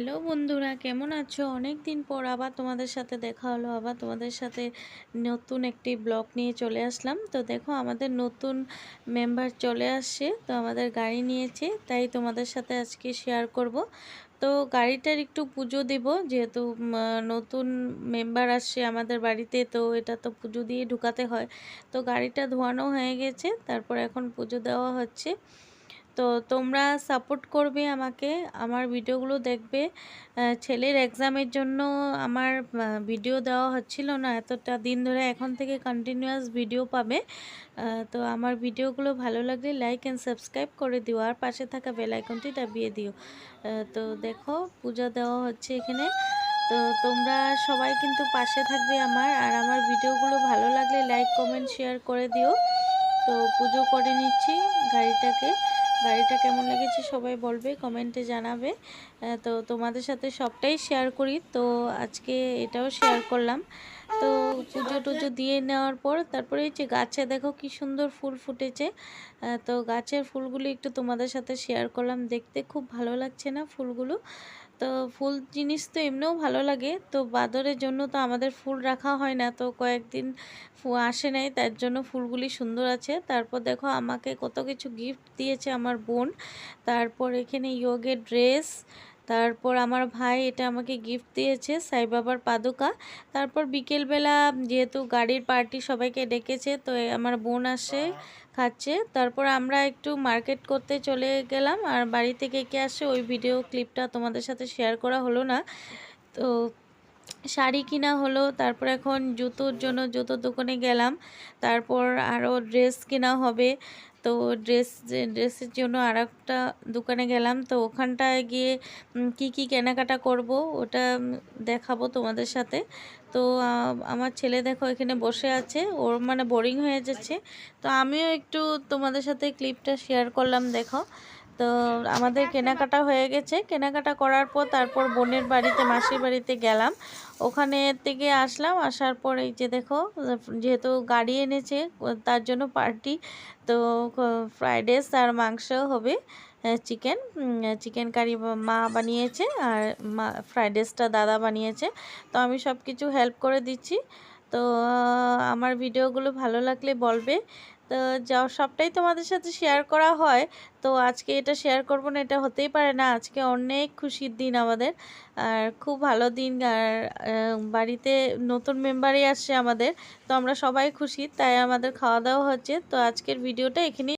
Hello বন্ধুরা, কেমন আছো? অনেক দিন পর আবার তোমাদের সাথে দেখা হলো। আবার তোমাদের সাথে নতুন একটি ব্লগ নিয়ে চলে আসলাম। তো দেখো, আমাদের নতুন মেম্বার চলে আসছে, তো আমাদের গাড়ি নিয়েছে, তাই তোমাদের সাথে আজকে শেয়ার করব। তো গাড়িটার একটু পুজো দেব, যেহেতু নতুন মেম্বার আসছে আমাদের বাড়িতে, তো এটা তো পুজো দিয়ে ঢুকাতে হয়। তো গাড়িটা ধোয়ানো হয়ে গেছে, তারপর এখন পুজো দেওয়া হচ্ছে। তো তোমরা সাপোর্ট করবে আমাকে, আমার ভিডিওগুলো দেখবে। ছেলের এক্সামের জন্য আমার ভিডিও দেওয়া হচ্ছিল না, এতটা দিন ধরে এখন থেকে কন্টিনিউয়াস ভিডিও পাবে। তো আমার ভিডিওগুলো ভালো লাগলে লাইক অ্যান্ড সাবস্ক্রাইব করে দিও, আর পাশে থাকা বেল আইকনটি দাবিয়ে দিও। তো দেখো, পূজা দেওয়া হচ্ছে এখানে। তো তোমরা সবাই কিন্তু পাশে থাকবে আমার, আর আমার ভিডিওগুলো ভালো লাগলে লাইক কমেন্ট শেয়ার করে দিও। তো পুজো করে নিচ্ছি গাড়িটাকে। গাড়িটা কেমন লেগেছে সবাই বলবে, কমেন্টে জানাবে। তো তোমাদের সাথে সবটাই শেয়ার করি। তো আজকে এটাও শেয়ার করলাম। তো পুজো টুজো দিয়ে নেওয়ার পর তারপরে এই যে গাছে দেখো কি সুন্দর ফুল ফুটেছে। তো গাছের ফুলগুলি একটু তোমাদের সাথে শেয়ার করলাম। দেখতে খুব ভালো লাগছে না ফুলগুলো? তো ফুল জিনিস তো এমনিও ভালো লাগে। তো বাদরের জন্য তো আমাদের ফুল রাখা হয় না। তো কয়েকদিন আসে নাই, তার জন্য ফুলগুলি সুন্দর আছে। তারপর দেখো আমাকে কত কিছু গিফট দিয়েছে আমার বোন। তারপর এখানে ইয়োগের ড্রেস তারপর আমার ভাই এটা আমাকে গিফট দিয়েছে সাই বাবার পাদুকা। তারপর বিকেলবেলা যেহেতু গাড়ির পার্টি সবাইকে ডেকেছে তো আমার বোন আসে খাচ্ছে। তারপর আমরা একটু মার্কেট করতে চলে গেলাম আর বাড়ি থেকে কে আসে ওই ভিডিও ক্লিপটা তোমাদের সাথে শেয়ার করা হলো না। তো শাড়ি কিনা হলো তারপর এখন জুতোর জন্য জুতোর দোকানে গেলাম। তারপর আরও ড্রেস কেনা হবে। তো ড্রেস, ড্রেসের জন্য আর একটা দোকানে গেলাম। তো ওখানটায় গিয়ে কি কি কেনাকাটা করব ওটা দেখাবো তোমাদের সাথে। তো আমার ছেলে দেখো এখানে বসে আছে। ওর মানে বোরিং হয়ে যাচ্ছে। তো আমিও একটু তোমাদের সাথে ক্লিপটা শেয়ার করলাম, দেখো। তো আমাদের কেনাকাটা হয়ে গেছে। কেনাকাটা করার পর তারপর বোনের বাড়িতে, মাসির বাড়িতে গেলাম। ওখানে থেকে আসলাম, আসার পর এই যে দেখো, যেহেতু গাড়ি এনেছে, তার জন্য পার্টি, তো ফ্রাইড রাইস আর মাংস হবে চিকেন চিকেন কারি মা বানিয়েছে আর মা, ফ্রাইড রাইসটা দাদা বানিয়েছে। তো আমি সব কিছু হেল্প করে দিচ্ছি। তো আমার ভিডিওগুলো ভালো লাগলে বলবে। তো যা সবটাই তোমাদের সাথে শেয়ার করা হয়। তো আজকে এটা শেয়ার করব না, এটা হতেই পারে না। আজকে অনেক খুশির দিন আমাদের। আর খুব ভালো দিন। আর বাড়িতে নতুন মেম্বারই আসছে আমাদের। তো আমরা সবাই খুশি, তাই আমাদের খাওয়া দাওয়া হচ্ছে। তো আজকের ভিডিওটা এখানেই